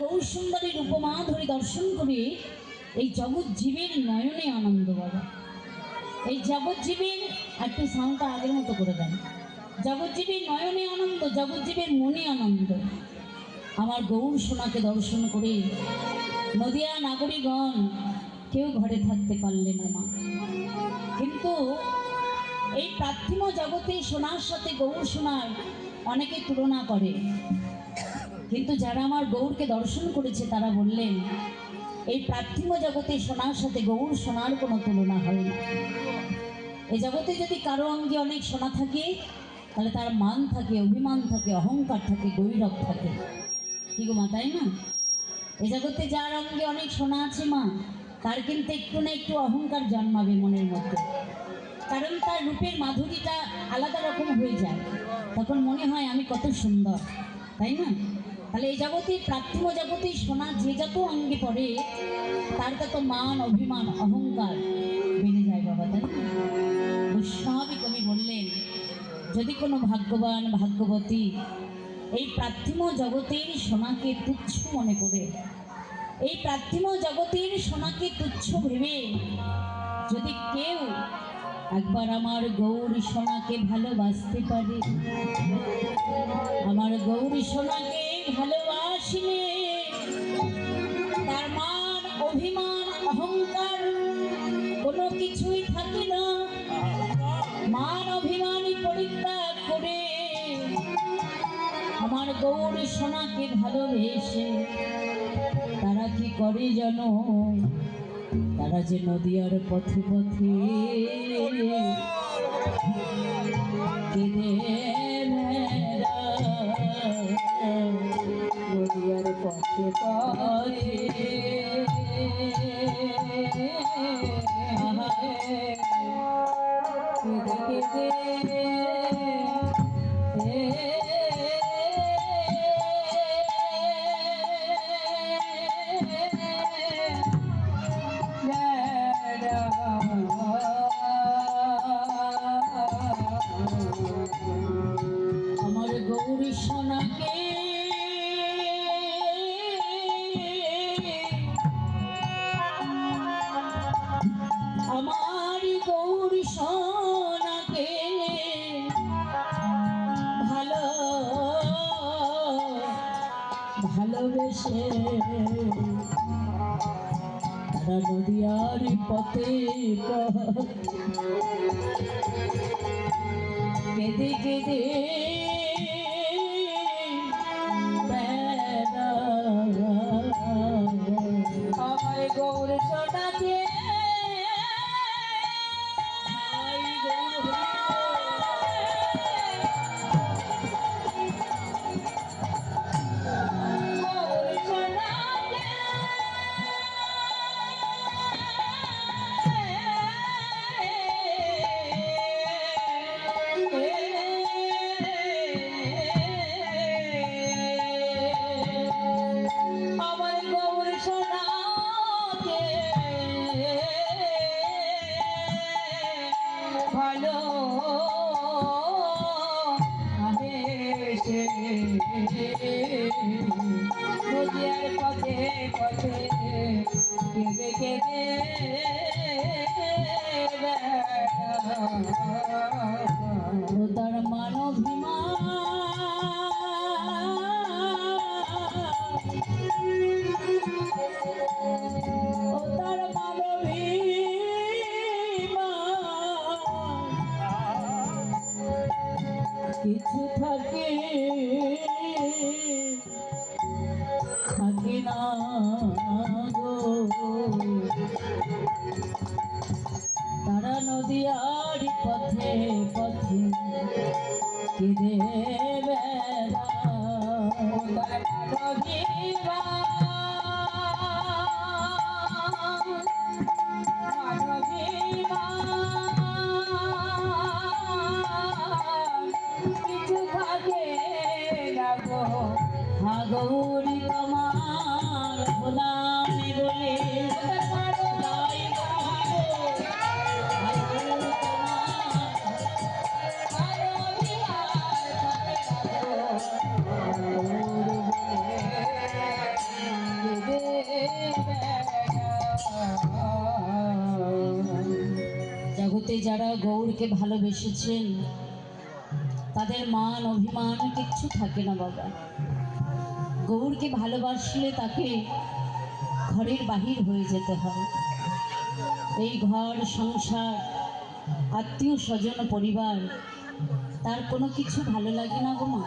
গৌর উপমা ধরে দর্শন করে এই জগৎ জীবের নয়নে আনন্দ বাবা এই জগৎজীবীর একটু সাউন্ডটা আগের মতো করে দেন। জগৎজীবীর নয়নে আনন্দ জগৎজীবীর মনে আনন্দ। আমার গৌর সোনাকে দর্শন করে নদিয়া নাগরিকগণ কেউ ঘরে থাকতে পারলেন না কিন্তু এই প্রার্থিম জগতে সোনার সাথে গৌর সোনার অনেকে তুলনা করে। কিন্তু যারা আমার গৌরকে দর্শন করেছে, তারা বললেন, এই প্রার্থিম জগতে সোনার সাথে গৌর সোনার কোনো তুলনা হয় না। এই জগতে যদি কারও অঙ্গে অনেক সোনা থাকে, তাহলে তার মান থাকে, অভিমান থাকে, অহংকার থাকে, গৈরব থাকে। কি গো মা, তাই না? এ জগতে যার অঙ্গে অনেক সোনা আছে মা, তার কিন্তু একটু না একটু অহংকার জন্মাবে মনের মধ্যে। কারণ তার রূপের মাধুরীটা আলাদা রকম হয়ে যায়। তখন মনে হয় আমি কত সুন্দর, তাই না? তাহলে এই জগতে প্রাথমিক জগতে সোনা যে যত অঙ্গে পড়ে, তার তত মান, অভিমান, অহংকার বেড়ে যায় বাবা, তাই বৈষ্ণবী কবি বললেন, যদি কোনো ভাগ্যবান ভাগ্যবতী এই প্রার্থিম জগতের সোনাকে তুচ্ছ মনে করে, এই প্রার্থিম জগতের সোনাকে তুচ্ছ ভেবে যদি কেউ একবার আমার গৌরী সোনাকে ভালোবাসতে পারে, আমার গৌরী সোনাকে ভালোবাসিলে। তার মান, অভিমান, অহংকার, কোনো কিছুই থাকে না। মান অভিমানী পরিত্যাগ করে। আমার গৌরী সোনাকে ভালোবেসে তারা কি করে জানো? তারা যে নদিয়ার পথে পথে কেঁদে কেঁদে ভালোবেসে তারা নদিয়ার পথে। কেঁদে কেঁদে কিছু থাকে থাকে না। যারা গৌরকে ভালোবেসেছেন, তাদের মান, অভিমান কিচ্ছু থাকে না বাবা। গৌরকে ভালোবাসলে তাকে ঘরের বাহির হয়ে যেতে হয় এই ঘর, সংসার আত্মীয় স্বজন পরিবার, তার কোনো কিছু ভালো লাগে না গো মা।